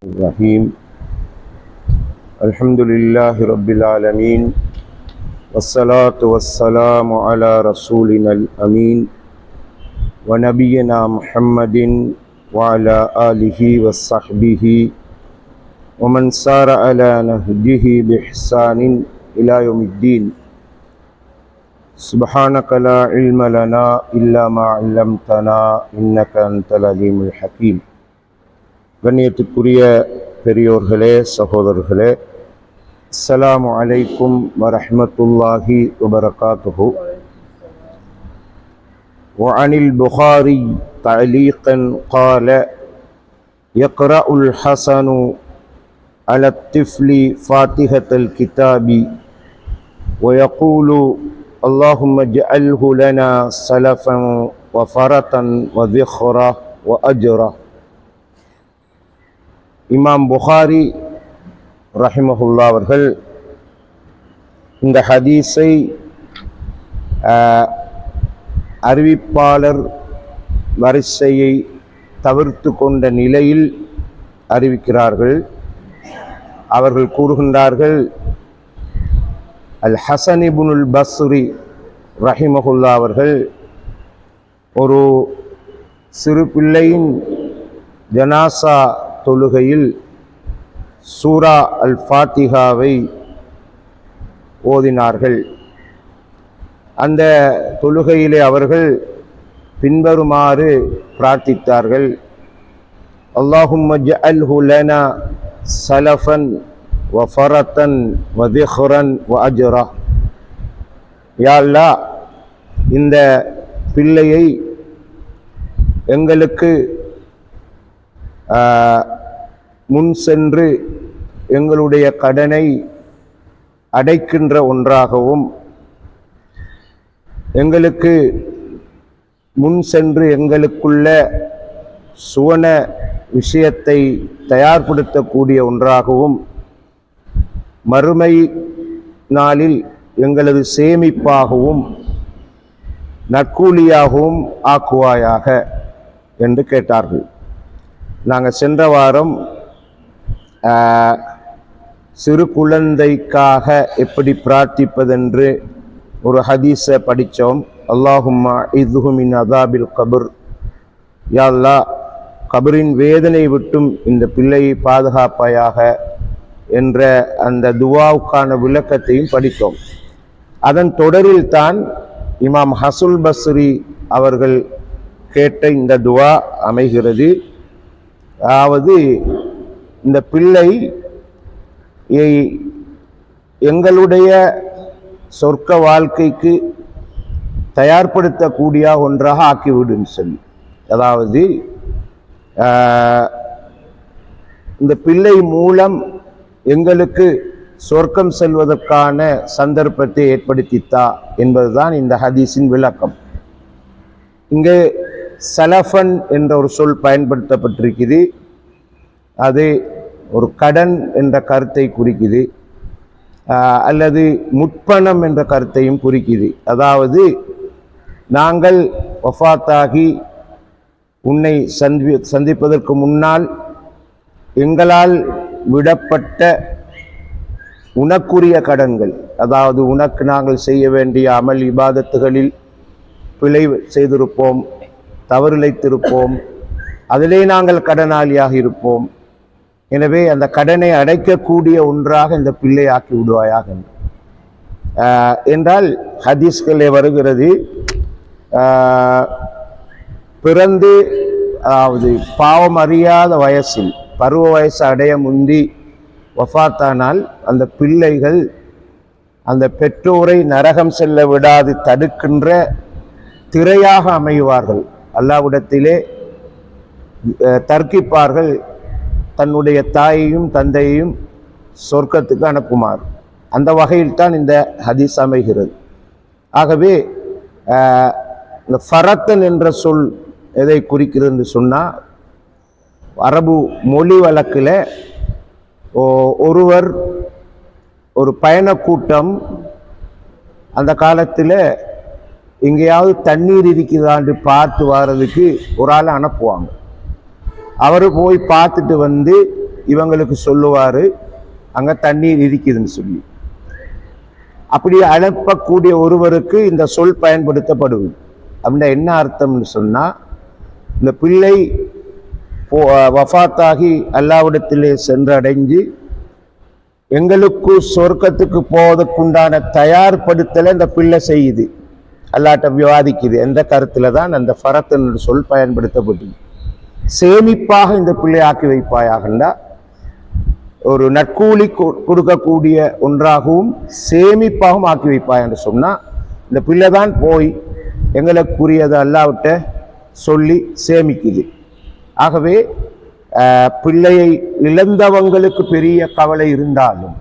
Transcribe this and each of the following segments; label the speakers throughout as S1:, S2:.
S1: الرحيم. الحمد لله رب العالمين والصلاة والسلام على رسولنا الأمين ونبينا محمد وعلى آله وصحبه ومن سار على نهجه بإحسان إلى يوم الدين. سبحانك لا علم لنا إلا ما علمتنا إنك أنت العليم الحكيم. கண்ணியத்துக்குரிய பெரியோர்களே சகோதரர்களே அஸ்ஸலாமு அலைக்கும் வரஹ்மத்துல்லாஹி வபரகாத்துஹு وعن البخاري تعليقا قال يقرأ الحسن على الطفل فاتحة الكتاب ويقول اللهم اجعله لنا سلفا وفرة وذخرة وأجرا இமாம் புகாரி ரஹிமஹுல்லா அவர்கள் இந்த ஹதீஸை அறிவிப்பாளர் வரிசையை தவிர்த்து கொண்ட நிலையில் அறிவிக்கிறார்கள். அவர்கள் கூறுகின்றார்கள் அல் ஹசன் இபுனுல் பஸ்ரி ரஹிமஹுல்லா அவர்கள் ஒரு சிறு பிள்ளையின் ஜனாசா தொழுகையில் சூரா அல் ஃபாத்திகாவை ஓதினார்கள். அந்த தொழுகையிலே அவர்கள் பின்வருமாறு பிரார்த்தித்தார்கள். அல்லாஹும் அல்ஹு லனா சலஃபன் வ ஃபரத்தன் வ திஹ்ரன் வ அஜுரா. யாழ்லா இந்த பிள்ளையை எங்களுக்கு முன் சென்று எங்களுடைய கடனை அடைக்கின்ற ஒன்றாகவும் எங்களுக்கு முன் சென்று எங்களுக்குள்ள சுவன விஷயத்தை தயார்படுத்தக்கூடிய ஒன்றாகவும் மறுமை நாளில் எங்களது சேமிப்பாகவும் நற்கூலியாகவும் ஆக்குவாயாக என்று கேட்டார்கள். நாங்கள் சென்ற வாரம் சிறு குழந்தைக்காக எப்படி பிரார்த்திப்பதென்று ஒரு ஹதீஸை படித்தோம். அல்லாஹும்மா இதுஹுமின் அதாபில் கபுர். யாழ்லா கபரின் வேதனை விட்டும் இந்த பிள்ளையை பாதுகாப்பாயாக என்ற அந்த துவாவுக்கான விளக்கத்தையும் படித்தோம். அதன் தொடரில் தான் இமாம் ஹசுல் பஸ்ரி அவர்கள் கேட்ட இந்த துவா அமைகிறது. அதாவது இந்த பிள்ளை எங்களுடைய சொர்க்க வாழ்க்கைக்கு தயார்படுத்தக்கூடிய ஒன்றாக ஆக்கிவிடுன்னு சொல்லி. அதாவது இந்த பிள்ளை மூலம் எங்களுக்கு சொர்க்கம் செல்வதற்கான சந்தர்ப்பத்தை ஏற்படுத்தித்தா என்பதுதான் இந்த ஹதீஸின் விளக்கம். இங்கே சலஃபன் என்ற ஒரு சொல் பயன்படுத்தப்பட்டிருக்குது. அது ஒரு கடன் என்ற கருத்தை குறிக்குது. அல்லது முற்பணம் என்ற கருத்தையும் குறிக்குது. அதாவது நாங்கள் வஃபாத்தாகி உன்னை சந்தி சந்திப்பதற்கு முன்னால் எங்களால் விடப்பட்ட உனக்குரிய கடன்கள் அதாவது உனக்கு நாங்கள் செய்ய வேண்டிய அமல் இபாதத்துகளில் பிழை செய்திருப்போம் தவறிழைத்திருப்போம். அதிலே நாங்கள் கடனாளியாக இருப்போம். எனவே அந்த கடனை அடைக்கக்கூடிய ஒன்றாக இந்த பிள்ளையாக்கி விடுவாயாக என்றால் ஹதீஸ்களே வருகிறது. பிறந்து அதாவது பாவம் அறியாத வயசில் பருவ வயசு அடைய முந்தி வஃபாத்தானால் அந்த பிள்ளைகள் அந்த பெற்றோரை நரகம் செல்ல விடாது தடுக்கின்ற திரையாக அமைவார்கள். அல்லாவிடத்திலே தர்க்கிப்பார்கள் தன்னுடைய தாயையும் தந்தையையும் சொர்க்கத்துக்கு அனுப்புமாறு. அந்த வகையில் தான் இந்த ஹதீஸ் அமைகிறது. ஆகவே இந்த ஃபரத்தன் என்ற சொல் எதை குறிக்கிறதுன்னு சொன்னால் அரபு மொழி வழக்கில் ஓ- ஒருவர் ஒரு பயணக்கூட்டம் அந்த காலத்தில் எங்கேயாவது தண்ணீர் இருக்குதான்னு பார்த்து வர்றதுக்கு ஒரு ஆளை அனுப்புவாங்க. அவர் போய் பார்த்துட்டு வந்து இவங்களுக்கு சொல்லுவார் அங்கே தண்ணீர் இருக்குதுன்னு சொல்லி. அப்படி அனுப்பக்கூடிய ஒருவருக்கு இந்த சொல் பயன்படுத்தப்படுவது. அப்படின்னா என்ன அர்த்தம்னு சொன்னால் இந்த பிள்ளை போ- வஃபாத்தாகி அல்லாவிடத்திலே சென்றடைஞ்சு எங்களுக்கு சொர்க்கத்துக்கு போவதற்குண்டான தயார்படுத்தலை இந்த பிள்ளை செய்யுது. அல்லாட்ட விவாதிக்குது. என்ற கருத்தில் தான் அந்த ஃபரத்தின் சொல் பயன்படுத்தப்பட்டது. சேமிப்பாக இந்த பிள்ளை ஆக்கி வைப்பாயாகண்டா ஒரு நற்கூலி கொ- கொடுக்கக்கூடிய ஒன்றாகவும் சேமிப்பாகவும் ஆக்கி வைப்பாய் என்று சொன்னால் இந்த பிள்ளை தான் போய் எங்களுக்குரியதை அல்லாவிட்ட சொல்லி சேமிக்குது. ஆகவே பிள்ளையை இழந்தவங்களுக்கு பெரிய கவலை இருந்தாலும்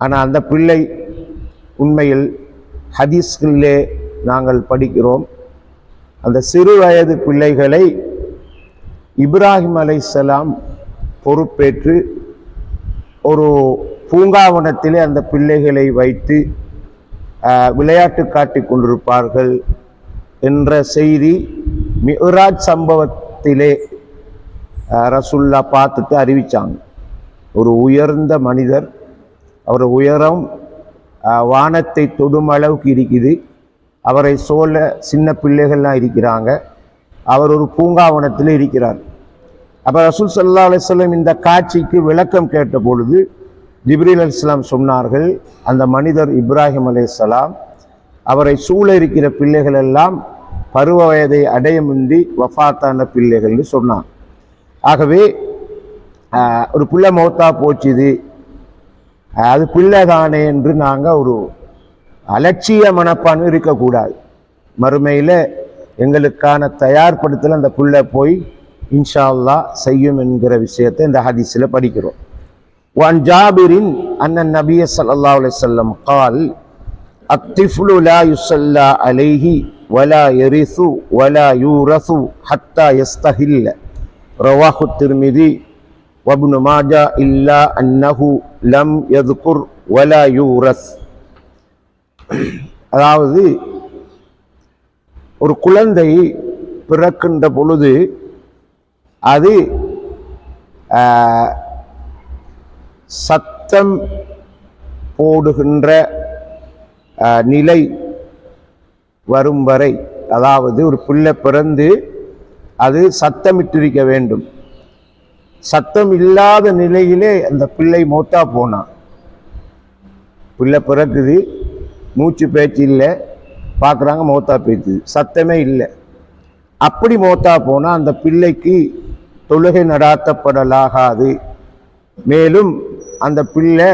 S1: ஆனால் அந்த பிள்ளை உண்மையில் ஹதீஸ்களிலே நாங்கள் படிக்கிறோம். அந்த சிறு வயது பிள்ளைகளை இப்ராஹிம் அலைசலாம் பொறுப்பேற்று ஒரு பூங்காவனத்திலே அந்த பிள்ளைகளை வைத்து விளையாட்டு காட்டிக் கொண்டிருப்பார்கள் என்ற செய்தி மிஹராஜ் சம்பவத்திலே ரசுல்லா பார்த்துட்டு அறிவித்தாங்க ஒரு உயர்ந்த மனிதர் அவர் உயரம் வானத்தை தொடும் அளவுக்கு இருக்குது. அவரை சோழ சின்ன பிள்ளைகள்லாம் இருக்கிறாங்க. அவர் ஒரு பூங்காவனத்தில் இருக்கிறார். அப்போ ரசூல் சல்லா அலுவலம் இந்த காட்சிக்கு விளக்கம் கேட்ட பொழுது ஜிப்ரீல் அலிஸ்லாம் சொன்னார்கள் அந்த மனிதர் இப்ராஹிம் அலைஹிஸ்ஸலாம் அவரை சூழ இருக்கிற பிள்ளைகள் எல்லாம் பருவ வயதை அடையமின்றி வஃபாத்தான பிள்ளைகள்னு சொன்னான். ஆகவே ஒரு பிள்ளை மௌத்தா போச்சுது அது பிள்ளை தானே என்று நாங்கள் ஒரு அலட்சிய மனப்பான்மை இருக்கக்கூடாது மறுமையில் எங்களுக்கான தயார்படுத்தல் அந்த பிள்ளை போய் இன்ஷா அல்லாஹ் செய்யும் என்கிற விஷயத்தை இந்த ஹதீஸில் படிக்கிறோம் وعن جابر أن النبي صلى الله عليه وسلم قال الطفل لا يصلى عليه ولا يرث ولا يورث حتى يستهل رواه الترمذي وابن ماجه إلا أنه لم يذكر ولا يورث அதாவது ஒரு குழந்தை பிறக்கின்ற பொழுது அது ஆஹ், சத்தம் போடுகின்ற ஆஹ், நிலை வரும் வரை அதாவது ஒரு பிள்ளை பிறந்து அது சத்தமிட்டிருக்க வேண்டும் சத்தம் இல்லாத நிலையிலே அந்த பிள்ளை மோத்தா போனான் பிள்ளை பிறக்குது மூச்சு பேச்சு இல்லை பார்க்குறாங்க மௌத்தா பேச்சு சத்தமே இல்லை. அப்படி மௌத்தா போனால் அந்த பிள்ளைக்கு தொழுகை நடாத்தப்படலாகாது. மேலும் அந்த பிள்ளை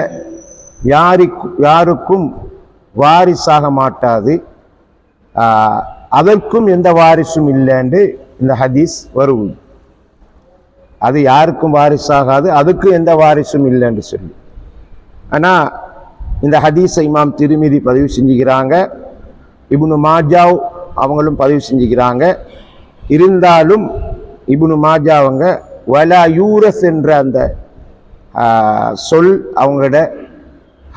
S1: யாருக்கு யாருக்கும் வாரிசாக மாட்டாது. அதற்கும் எந்த வாரிசும் இல்லைன்னு இந்த ஹதீஸ் வருவது அது யாருக்கும் வாரிசாகாது அதுக்கும் எந்த வாரிசும் இல்லைன்னு சொல்லி. ஆனால் இந்த ஹதீஸை இமாம் திருமிதி பதிவு செஞ்சுக்கிறாங்க இப்னு மாஜாவ் அவங்களும் பதிவு செஞ்சுக்கிறாங்க. இருந்தாலும் இப்னு மாஜா அவங்க வலா யூரஸ் என்ற அந்த சொல் அவங்களோட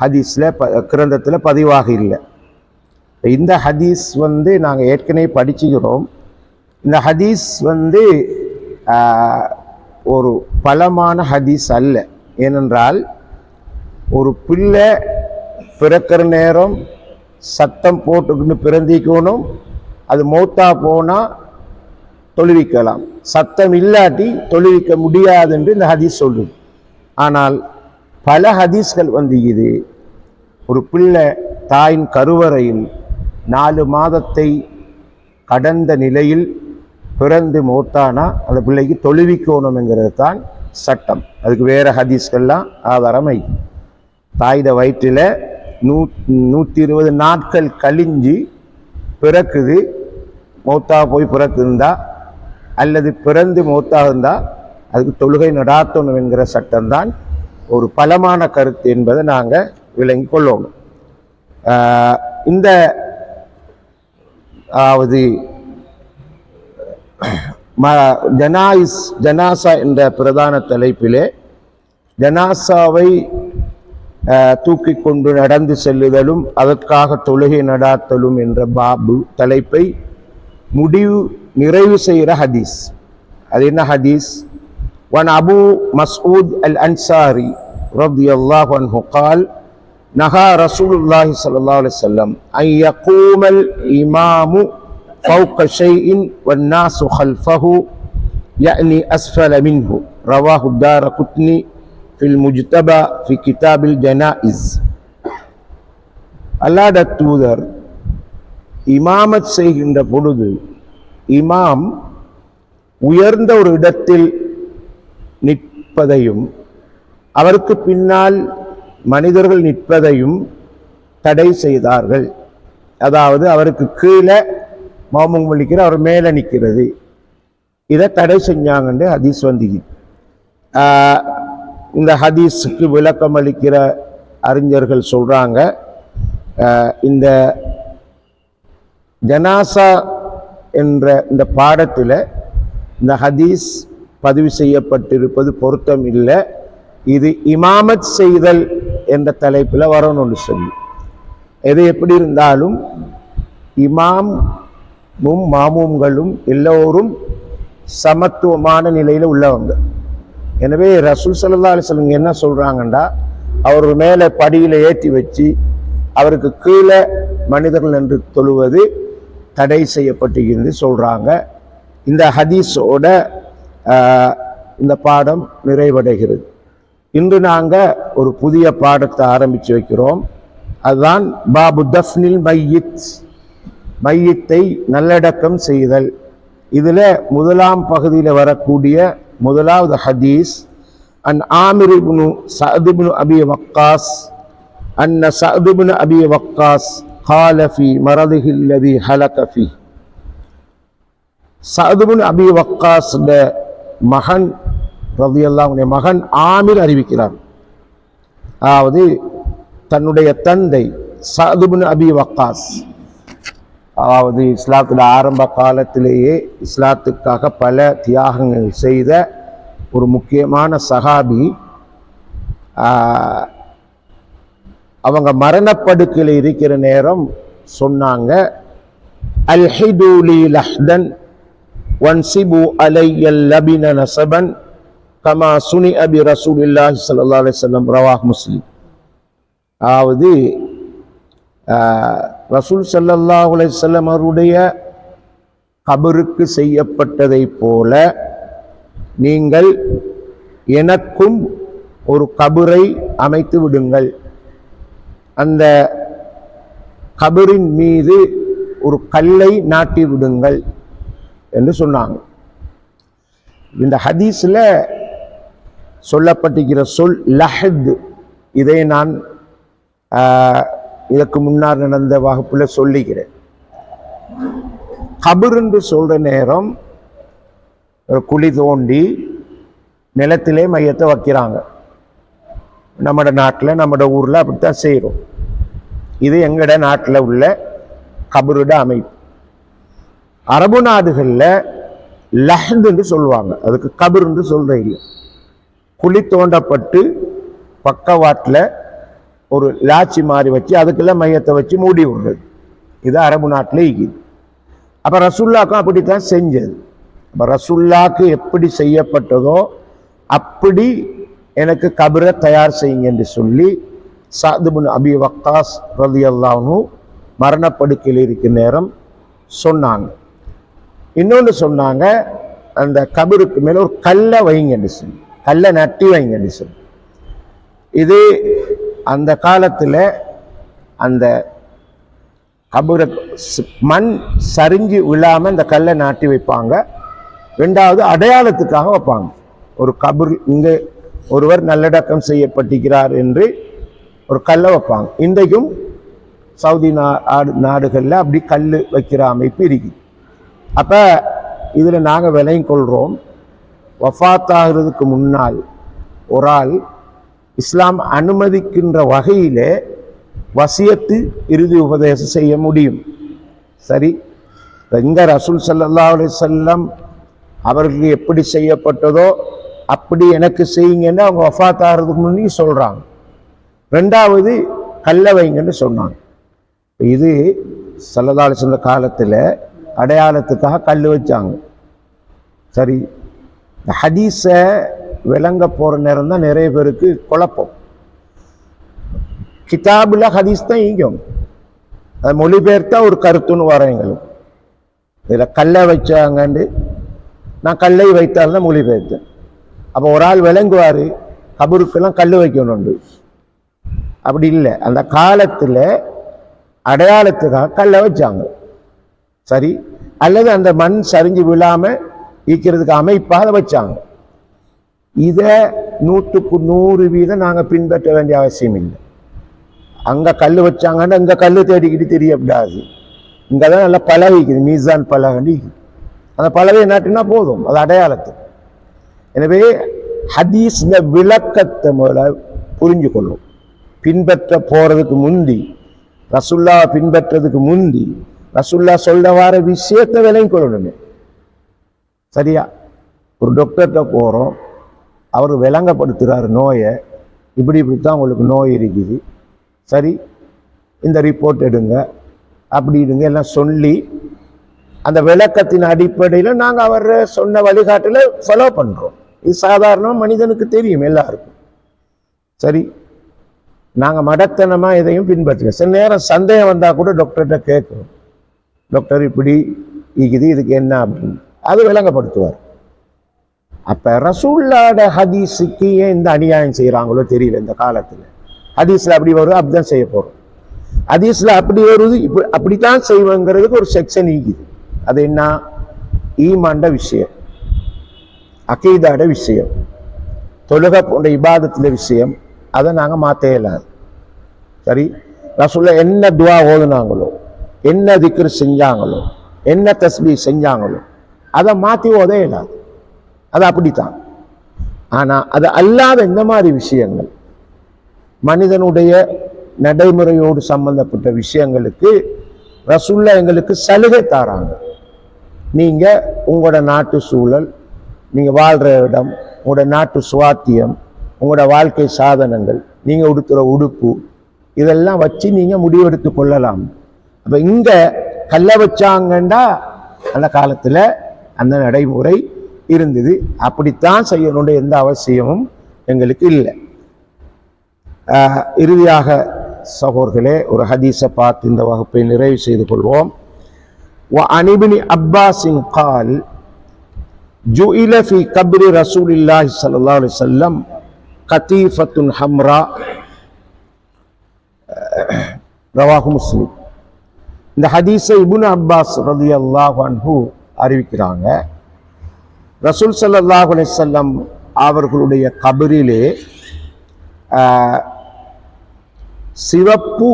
S1: ஹதீஸில் ப கிரந்தத்தில் பதிவாக இல்லை. இந்த ஹதீஸ் வந்து நாங்கள் ஏற்கனவே படிச்சுக்கிறோம். இந்த ஹதீஸ் வந்து ஒரு பலமான ஹதீஸ் அல்ல. ஏனென்றால் ஒரு பிள்ளை பிறக்கிற நேரம் சத்தம் போட்டுக்கிட்டு பிறந்திக்கணும் அது மௌத்தா போனால் தொழுவிக்கலாம். சத்தம் இல்லாட்டி தொழுவிக்க முடியாது என்று இந்த ஹதீஸ் சொல்லுது. ஆனால் பல ஹதீஸ்கள் வந்து இது ஒரு பிள்ளை தாயின் கருவறையில் நாலு மாதத்தை கடந்த நிலையில் பிறந்து மூத்தானா அந்த பிள்ளைக்கு தொழுவிக்கோணுங்கிறது தான் சட்டம். அதுக்கு வேறு ஹதீஸ்கள்லாம் ஆதாரமை. தாயுத வயிற்றில் நூ நூற்றி இருபது நாட்கள் கழிஞ்சு பிறக்குது. மௌத்தா போய் பிறக்குந்தா அல்லது பிறந்து மௌத்தா இருந்தால் அதுக்கு தொழுகை நடாத்தணும் என்கிற சட்டம்தான் ஒரு பலமான கருத்து என்பதை நாங்கள் விளங்கி கொள்ளணும் இந்த அதாவது ஜனாயிஸ் ஜனாசா என்ற பிரதான தலைப்பிலே ஜனாசாவை தூக்கி கொண்டு நடந்து செல்லுதலும் அதற்காக தொழுகை நடாத்தலும் என்ற பாபு தலைப்பை முடிவு நிறைவு செய்கிற ஹதீஸ். அது என்ன ஹதீஸ்? ஒன் அபு மசூத் அல் அன்சாரி ரபி அல்லாஹ் ஒன் ஹுகால் நஹா ரசூலுல்லாஹி சல்லா அலி செல்லம் ஐ யகூமல் இமாமு فوق شيء والناس خلفه يعني أسفل منه رواه الدار قطني في المجتبى في كتاب الجنائز அல்லாட தூதர் இமாமத் செய்கின்ற பொழுது இமாம் உயர்ந்த ஒரு இடத்தில் நிற்பதையும் அவருக்கு பின்னால் மனிதர்கள் நிற்பதையும் தடை செய்தார்கள் அதாவது அவருக்கு கீழே மாமும் வலிக்கிற அவர் மேலே நிற்கிறது இதை தடை செஞ்சாங்கன்னு ஹதீஸ் வந்து ஆஹ் இந்த ஹதீஸுக்கு விளக்கம் அளிக்கிற அறிஞர்கள் சொல்கிறாங்க இந்த ஜனாசா என்ற இந்த பாடத்தில் இந்த ஹதீஸ் பதிவு செய்யப்பட்டிருப்பது பொருத்தம் இல்லை. இது இமாமத் செய்தல் என்ற தலைப்பில் வரணும்னு சொல்லி. எது எப்படி இருந்தாலும் இமாம் மும் மாமூம்களும் எல்லோரும் சமத்துவமான நிலையில் உள்ளவங்க. எனவே ரசூல் சல்லா அலிஸ்லங்க என்ன சொல்கிறாங்கன்னா அவர் மேலே படியில் ஏற்றி வச்சு அவருக்கு கீழே மனிதர்கள் என்று தொழுவது தடை செய்யப்பட்டிருந்து சொல்கிறாங்க இந்த ஹதீஸோட இந்த பாடம் நிறைவடைகிறது. இன்று நாங்கள் ஒரு புதிய பாடத்தை ஆரம்பித்து வைக்கிறோம். அதுதான் பாபு தஃப்னில் மையித். மையத்தை நல்லடக்கம் செய்தல். இதில் முதலாம் பகுதியில் வரக்கூடிய முதலாவது ஹதீஸ் அன் ஆமிர் இப்னு சஅதுபின் அபி வக்காஸ் அன்ன சஅதுபின் அபி வக்காஸ் காலஃபி மரதுகில்லதி ஹலகஃபி சதுபின் அபி வக்காஸ் மகன் ரதியல்லாவுடைய மகன் ஆமிர் அறிவிக்கிறார். அதாவது தன்னுடைய தந்தை சதுபின் அபி வக்காஸ். அதாவது இஸ்லாத்தில் ஆரம்ப காலத்திலேயே இஸ்லாத்துக்காக பல தியாகங்கள் செய்த ஒரு முக்கியமான சஹாபி அவங்க மரணப்படுக்கையில் இருக்கிற நேரம் சொன்னாங்க அல்ஹிதூலி லஹ்தன் வன்சிபு அலையல் லபின நசபன் கமா சுனி அபி ரசூலில்லாஹி ஸல்லல்லாஹு அலைஹி வஸல்லம். ரவாஹ் முஸ்லிம். அதாவது ரசூல் ஸல்லல்லாஹு அலைஹி அவருடைய கபருக்கு செய்யப்பட்டதை போல நீங்கள் எனக்கும் ஒரு கபரை அமைத்து விடுங்கள். அந்த கபரின் மீது ஒரு கல்லை நாட்டி விடுங்கள் என்று சொன்னாங்க. இந்த ஹதீஸில் சொல்லப்பட்டிருக்கிற சொல் லஹத் இதை நான் இதற்கு முன்னால் நடந்த வகுப்பில் சொல்லிக்கிறேன் கபர் என்று சொல்ற நேரம் ஒரு குழி தோண்டி நிலத்திலே மையத்தை வைக்கிறாங்க. நம்மட நாட்டில் நம்மட ஊரில் அப்படித்தான் செய்கிறோம் இது எங்கட நாட்டில் உள்ள கபருட அமைப்பு. அரபு நாடுகளில் லஹந்துன்னு சொல்லுவாங்க. அதுக்கு கபருன்னு சொல்கிற இல்லை. குழி தோண்டப்பட்டு பக்கவாட்டில் ஒரு லாச்சி மாதிரி வச்சு அதுக்குள்ள மையத்தை வச்சு மூடி விடுறது. இது அரபு நாட்டில் இருக்குது அப்போ ரசுல்லாக்கும் அப்படித்தான் செஞ்சது. அப்போ ரசுல்லாக்கு எப்படி செய்யப்பட்டதோ அப்படி எனக்கு கபரை தயார் செய்யுங்க என்று சொல்லி சாதுபுன் அபி வக்காஸ் ரதி அல்லாஹ்னு மரணப்படுக்கையில் இருக்கிற நேரம் சொன்னாங்க. இன்னொன்று சொன்னாங்க அந்த கபருக்கு மேலே ஒரு கல்லை வைங்கன்னு சொல்லி. கல்லை நட்டி வைங்கன்னு சொல்லி. இது அந்த காலத்தில் அந்த கபுர மண் சரிஞ்சு விழாமல் அந்த கல்லை நாட்டி வைப்பாங்க. ரெண்டாவது அடையாளத்துக்காக வைப்பாங்க. ஒரு கபுர் இங்கே ஒருவர் நல்லடக்கம் செய்யப்பட்டிருக்கிறார் என்று ஒரு கல்லை வைப்பாங்க. இன்றைக்கும் சவுதி நாடு நாடுகளில் அப்படி கல் வைக்கிற அமைப்பு இருக்குது அப்போ இதில் நாங்கள் விலையும் கொள்கிறோம் வஃபாத்தாகிறதுக்கு முன்னால் ஒரு ஆள் இஸ்லாம் அனுமதிக்கின்ற வகையிலே வசியத்து இறுதி உபதேசம் செய்ய முடியும். சரி? எங்க ரசூல் சல்லா அலி செல்லம் அவர்களுக்கு எப்படி செய்யப்பட்டதோ அப்படி எனக்கு செய்யுங்கன்னு அவங்க வஃபாத் ஆகிறதுக்கு முன்னே சொல்கிறாங்க ரெண்டாவது கல்ல வைங்கன்னு சொன்னாங்க. இது சல்லதாலி அலைஹி காலத்தில் அடையாளத்துக்காக கல் வச்சாங்க. சரி? ஹதீஸை விளங்க போகிற நேரம் தான் நிறைய பேருக்கு குழப்பம். கிதாபில் ஹதீஸ் தான் ஈங்கும் அது மொழிபெயர்த்தா ஒரு கருத்துன்னு வர எங்களுக்கு. இதில் கல்லை வச்சாங்கண்டு நான் கல்லை வைத்தால்தான் மொழிபெயர்த்தேன். அப்போ ஒரு ஆள் விளங்குவார் கபருக்கெல்லாம் கல் வைக்கணுண்டு அப்படி இல்லை. அந்த காலத்தில் அடையாளத்துக்காக கல்லை வச்சாங்க. சரி? அல்லது அந்த மண் சரிஞ்சு விழாம ஈக்கிறதுக்கு அமைப்பாக வச்சாங்க. இதை நூற்றுக்கு நூறு வீதம் நாங்கள் பின்பற்ற வேண்டிய அவசியம் இல்லை. அங்கே கல் வச்சாங்கன்னா இங்கே கல் தேடிக்கிட்டு தெரியப்படாது. இங்கே தான் நல்லா பழகிக்குது மீசான் பலகண்டி அந்த பழகை நாட்டினா போதும் அது அடையாளத்து. எனவே ஹதீஸ் இந்த விளக்கத்தை முதல்ல புரிஞ்சு கொள்ளும் பின்பற்ற போகிறதுக்கு முந்தி ரசுல்லா பின்பற்றதுக்கு முந்தி ரசுல்லா சொல்ல வர விஷயத்தை விலையும் கொள்ளணுமே சரியா? ஒரு டாக்டர்கிட்ட போகிறோம் அவர் விளங்கப்படுத்துகிறார் நோயை. இப்படி இப்படி தான் உங்களுக்கு நோய் இருக்குது. சரி இந்த ரிப்போர்ட் எடுங்க. அப்படி எடுங்க எல்லாம் சொல்லி அந்த விளக்கத்தின் அடிப்படையில் நாங்கள் அவர் சொன்ன வழிகாட்டில் ஃபாலோ பண்ணுறோம் இது சாதாரணமாக மனிதனுக்கு தெரியும் எல்லாருக்கும். சரி நாங்கள் மடத்தனமாக எதையும் பின்பற்றுங்க சில நேரம் சந்தேகம் வந்தால் கூட டாக்டர்கிட்ட கேட்குறோம் டாக்டர் இப்படி இருக்குது இதுக்கு என்ன அப்படின்னு. அது விளங்கப்படுத்துவார். அப்போ ரசூல்லாட ஹதீஸுக்கு ஏன் இந்த அநியாயம் செய்கிறாங்களோ தெரியல இந்த காலத்தில். ஹதீஸில் அப்படி வரும் அப்படிதான் செய்ய போகிறோம் ஹதீஸில் அப்படி வருது இப்படி அப்படித்தான் செய்வோங்கிறதுக்கு ஒரு செக்ஷன் இருக்குது. அது என்ன? ஈமாண்ட விஷயம். அகீதாட விஷயம். தொழுக போன்ற இபாதத்தில் விஷயம். அதை நாங்கள் மாற்ற இயலாது சரி? ரசூல்ல என்ன துவா ஓதுனாங்களோ என்ன திக்ரு செஞ்சாங்களோ என்ன தஸ்பி செஞ்சாங்களோ அதை மாற்றி ஓத இயலாது அது அப்படித்தான். ஆனால் அது அல்லாத இந்த மாதிரி விஷயங்கள் மனிதனுடைய நடைமுறையோடு சம்பந்தப்பட்ட விஷயங்களுக்கு ரசுல்லா எங்களுக்கு சலுகை தாராங்க. நீங்கள் உங்களோட நாட்டு சூழல் நீங்கள் வாழ்கிற இடம் உங்களோட நாட்டு சுவாத்தியம் உங்களோட வாழ்க்கை சாதனங்கள் நீங்கள் உடுத்துற உடுப்பு இதெல்லாம் வச்சு நீங்கள் முடிவெடுத்து கொள்ளலாம். அப்போ இங்கே கல்ல வச்சாங்கண்டா அந்த காலத்தில் அந்த நடைமுறை இருந்தது அப்படித்தான் செய்யணுன்ற எந்த அவசியமும் எங்களுக்கு இல்லை ஆஹ் இறுதியாக சகோர்களே ஒரு ஹதீஸை பார்த்து இந்த வகுப்பை நிறைவு செய்து கொள்வோம் وعن ابن عباس قال جئل في قبر رسول الله صلى الله عليه وسلم قطيفة حمراء ரவாஹு முஸ்லிம் இந்த ஹதீஸை இபுன் அப்பாஸ் ரலியல்லாஹு அன்ஹு அறிவிக்கிறாங்க ரசூல் ஸல்லல்லாஹு செல்லம் அவர்களுடைய கபரிலே சிவப்பு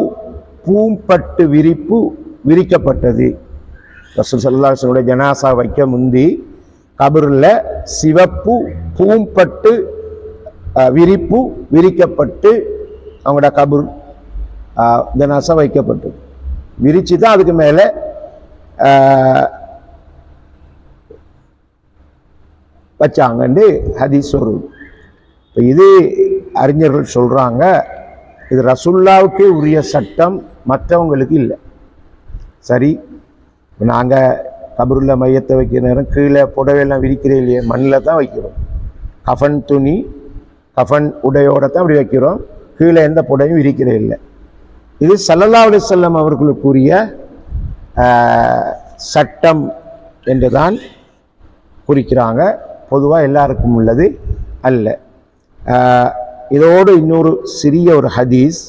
S1: பூம்பட்டு விரிப்பு விரிக்கப்பட்டது. ரசூல் ஸல்லல்லாஹு ஜனாசா வைக்க முந்தி கபரில் சிவப்பு பூம்பட்டு விரிப்பு விரிக்கப்பட்டு அவங்களோட கபர் ஜனாசா வைக்கப்பட்டது. விரித்து தான் அதுக்கு மேலே வச்சாங்கன்னு ஹதீஸ் ஒரு இப்போ இது அறிஞர்கள் சொல்கிறாங்க இது ரசுல்லாவுக்கு உரிய சட்டம் மற்றவங்களுக்கு இல்லை. சரி இப்போ நாங்கள் கபருள்ள மையத்தை வைக்கிற நேரம் கீழே புடவையெல்லாம் விரிக்கிறே இல்லையே மண்ணில் தான் வைக்கிறோம். கஃபன் துணி கஃபன் உடையோட தான் அப்படி வைக்கிறோம். கீழே எந்த புடவையும் விரிக்கிறே இல்லை. இது ஸல்லல்லாஹு செல்லம் அவர்களுக்குரிய சட்டம் என்றுதான் குறிக்கிறாங்க. பொதுவாக எல்லாருக்கும் உள்ளது அல்ல. இதோடு இன்னொரு சிறிய ஒரு ஹதீஸ்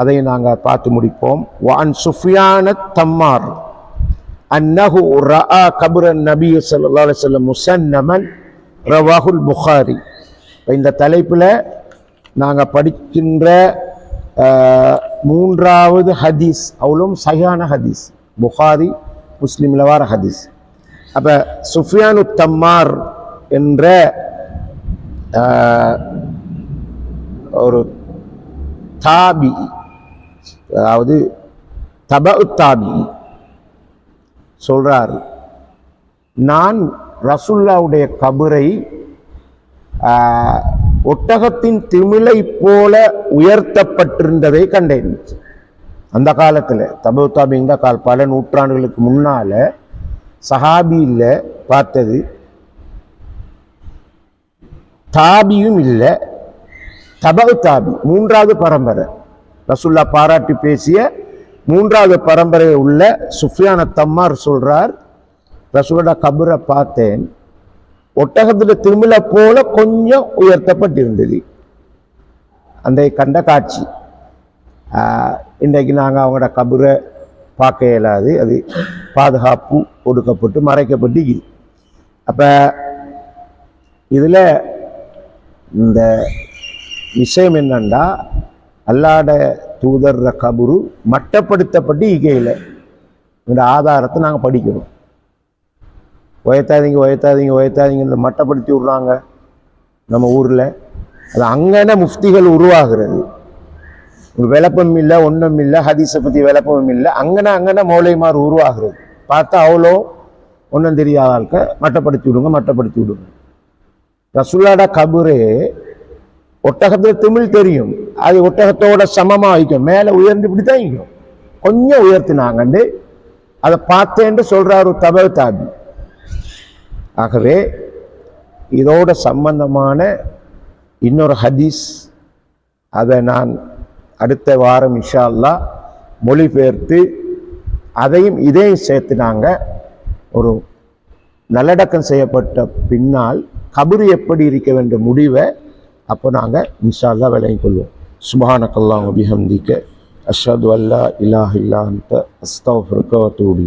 S1: அதை நாங்கள் பார்த்து முடிப்போம். வான் சுஃபியான தம்மார் அன்னஹு ரஆ கபுரன் நபி சல்லா அலைஹி முசன்னமன் ரவாகுல் புகாரி. இப்போ இந்த தலைப்பில் நாங்கள் படிக்கின்ற மூன்றாவது ஹதீஸ் அவ்வளவும் சஹியான ஹதீஸ். புகாரி முஸ்லீமில் வார ஹதீஸ். அப்போ சுஃபியானு தம்மார் என்ற ஒரு தாபி அதாவது தப தாபி சொல்கிறார் நான் ரசுல்லாவுடைய கபரை ஒட்டகத்தின் திமிலை போல உயர்த்தப்பட்டிருந்ததை கண்டேன். அந்த காலத்தில் தபு தாபி இந்த கால் பல நூற்றாண்டுகளுக்கு முன்னால் சஹாபியில் பார்த்தது தாபியும் இல்லை. தபகு தாபி மூன்றாவது பரம்பரை. ரசுல்லா பாராட்டி பேசிய மூன்றாவது பரம்பரை உள்ள சுஃபியான தம்மார் சொல்கிறார் ரசூலோட கபரை பார்த்தேன். ஒட்டகத்தில் திருமலை போல கொஞ்சம் உயர்த்தப்பட்டிருந்தது. அந்த கண்ட காட்சி. இன்றைக்கு நாங்கள் அவங்களோட கபரை பார்க்க இயலாது. அது பாதுகாப்பு கொடுக்கப்பட்டு மறைக்கப்பட்டு அப்போ இதில் இந்த விஷயம் என்னன்னா அல்லாட தூதர்ற கபுரு மட்டப்படுத்தப்பட்டு இகையில் இந்த ஆதாரத்தை நாங்கள் படிக்கிறோம். உயர்த்தாதீங்க உயர்த்தாதீங்க உயர்த்தாதீங்கன்னு மட்டப்படுத்தி விட்றாங்க நம்ம ஊரில். அது அங்கன முஃப்திகள் உருவாகிறது. ஒரு விளப்பம் இல்லை ஒன்றும் இல்லை ஹதீஸை பற்றி விளப்பமும் இல்லை அங்கன அங்கன மௌலைமார் உருவாகிறது. பார்த்தா அவ்வளோ ஒன்றும் தெரியாத ஆட்க மட்டப்படுத்தி விடுங்க மட்டப்படுத்தி விடுங்க. ரசுல்லாட கபுரே ஒட்டகத்தில் திமிழ் தெரியும். அது ஒட்டகத்தோட சமமாக வைக்கும். மேலே உயர்ந்து இப்படி தான் வைக்கும். கொஞ்சம் உயர்த்தினாங்கண்டு அதை பார்த்தேன்னு சொல்கிறார் ஒரு தபல் தாபி ஆகவே இதோட சம்பந்தமான இன்னொரு ஹதீஸ் அதை நான் அடுத்த வாரம் இன்ஷா அல்லாஹ் மொழிபெயர்த்து அதையும் இதையும் சேர்த்துனாங்க. ஒரு நல்லடக்கம் செய்யப்பட்ட பின்னால் கபரு எப்படி இருக்க வேண்டிய முடிவை அப்போ நாங்கள் இன்ஷால்லா விளங்கிக் கொள்வோம். சுபானக்கல்லாம் அபிஹம்திக்க அஷது அல்லா இலாஹ் இல்லா அந்த அஸ்தஃபிருக்க வத்தூடி